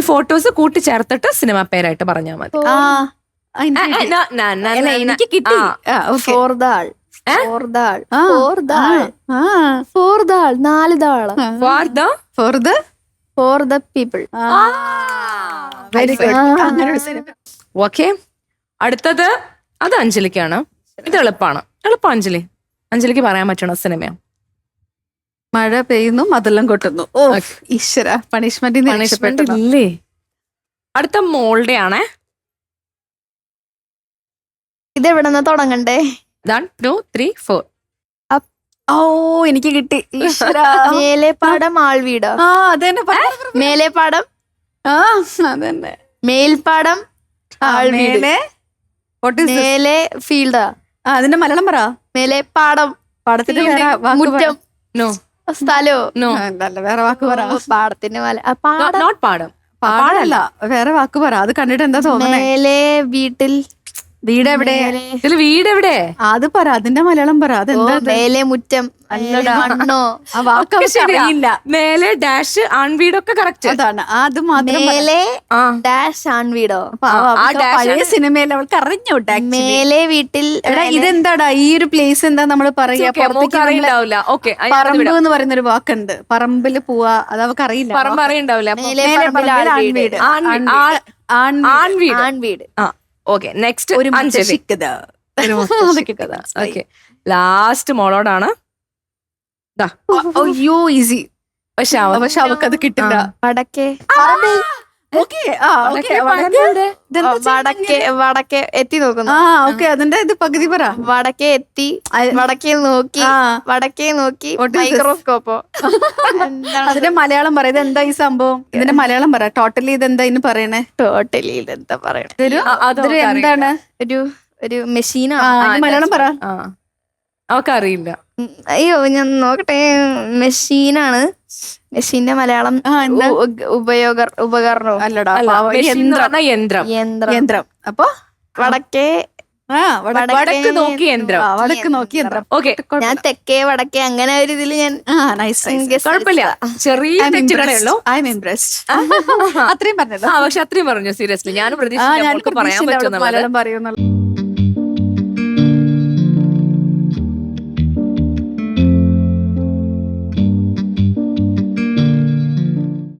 ഈ photos കൂട്ടിച്ചേർത്തിട്ട് cinema പേരായിട്ട് പറഞ്ഞാൽ മതി. എനിക്ക് കിട്ടി. ഫോർ ദാൾ. ഫോർ ദാൾ. ഫോർ ദാൾ. ഫോർ ദാൾ. നാല് Dahl for the for the for the people very good okay അടുത്തത് അത് അഞ്ജലിക്കാണ്. ഇത് എളുപ്പമാണ് എളുപ്പം അഞ്ജലി. അഞ്ജലിക്ക് പറയാൻ പറ്റണ സിനിമയാണ് മഴ പെയ്യുന്നു മതെല്ലാം കൊട്ടുന്നു. ഓ. ഈശ്വര പണിഷ്മെന്റ് പണിഷ്മെന്റ് ഇല്ലേ? അടുത്ത മോളുടെ ആണ് ഇത് എവിടെ നിന്ന് തുടങ്ങണ്ടേ വൺ ടു ത്രീ ഫോർ ഓ എനിക്ക് കിട്ടി. ഈശ്വര. മേലെ പാടം ആൾവീടോ. ആ അതന്നെ. ആ അതന്നെ. മേൽപ്പാടം ആൾവീട്. മേലെ? What is this? മേലെ ഫീൽഡാ ആ, അതിന്റെ മലയാളം പറ. മേലെ പാടം. പാടത്തിന്റെ മുറ്റം. നോ സ്ഥലോ? വേറെ വാക്ക് പറ. പാടത്തിന്റെ മല. പാടം? പാടം. പാടല്ല. വേറെ വാക്ക് പറ. അത് കണ്ടിട്ട് എന്താ തോന്നുന്നത് വീട്ടിൽ വീട് എവിടെ മേലെ വീട് എവിടെ അത് പറ അതിന്റെ മലയാളം പറ അതെന്താ അത്? മേലെ മുറ്റം. അറിയില്ല. മേലെ ഡാഷ് ആൺവീടൊക്കെ കറക്റ്റ്. അതാണ്. അത് മാത്രം. മേലെ ഡാഷ് ആൺവീടോ പഴയ. സിനിമയിൽ അവൾക്ക് അറിഞ്ഞോട്ടെ മേലെ വീട്ടിൽ എടാ ഇതെന്താടാ? ഈ ഒരു പ്ലേസ് എന്താ നമ്മൾ പറയുക? പറമ്പ് എന്ന് പറയുന്ന ഒരു വാക്കുണ്ട്. പറമ്പിൽ പോവാ അത് അവൾക്ക് അറിയില്ല. പറമ്പ് അറിയണ്ടാവില്ല. ആൺവീട്. ആൺവീട് ആൺവീട് ആ. ഓക്കെ നെക്സ്റ്റ് ഒരു അഞ്ജലി അതൊക്കെ കഥ. ഓക്കെ ലാസ്റ്റ് മോളോടാണ്. അയ്യോ ഈസി പക്ഷെ പക്ഷെ അവക്കത് കിട്ടില്ല. വടക്കേ. വടക്കേ? വടക്കേ വടക്കേ എത്തി നോക്കുന്നു. ആ ഓക്കെ. അതിന്റെ ഇത് പകുതി പറ. വടക്കേ എത്തി. വടക്കേ നോക്കി. ആ. വടക്കേ നോക്കി? മൈക്രോസ്കോപ്പോ. അതിന്റെ മലയാളം പറ. ഇത് എന്താ ഈ സംഭവം? ഇതിന്റെ മലയാളം പറ. ടോട്ടലി ഇത് എന്താ ഇന്ന് പറയണേ? ടോട്ടലി എന്താ പറയണേ? എന്താണ്? ഒരു ഒരു മെഷീനാ മലയാളം പറ. ആ. അവക്കറിയില്ല അയ്യോ ഞാൻ നോക്കട്ടെ. മെഷീനാണ്. മെഷീന്റെ മലയാളം ഉപയോഗ ഉപകരണം? അല്ലടാ യന്ത്രം. യന്ത്രം. യന്ത്രം. അപ്പൊ വടക്കേ ആ വടക്ക് നോക്കി യന്ത്രം. വടക്ക് നോക്കി യന്ത്രം. ഓക്കെ. ഞാൻ തെക്കേ വടക്കേ അങ്ങനെ ഒരു ഇതിൽ ഞാൻ ആ നൈസ് guess കുഴപ്പമില്ല. ചെറിയ തെറ്റുകളേ ഉള്ളൂ. ഐ എം ഇംപ്രസ്ഡ് അത്രയും പറഞ്ഞത് ആ പക്ഷെ അത്രയും പറഞ്ഞു സീരിയസ്ലി ഞാൻ പ്രതീക്ഷിച്ചു പറയാൻ പ്രതീക്ഷിച്ചില്ല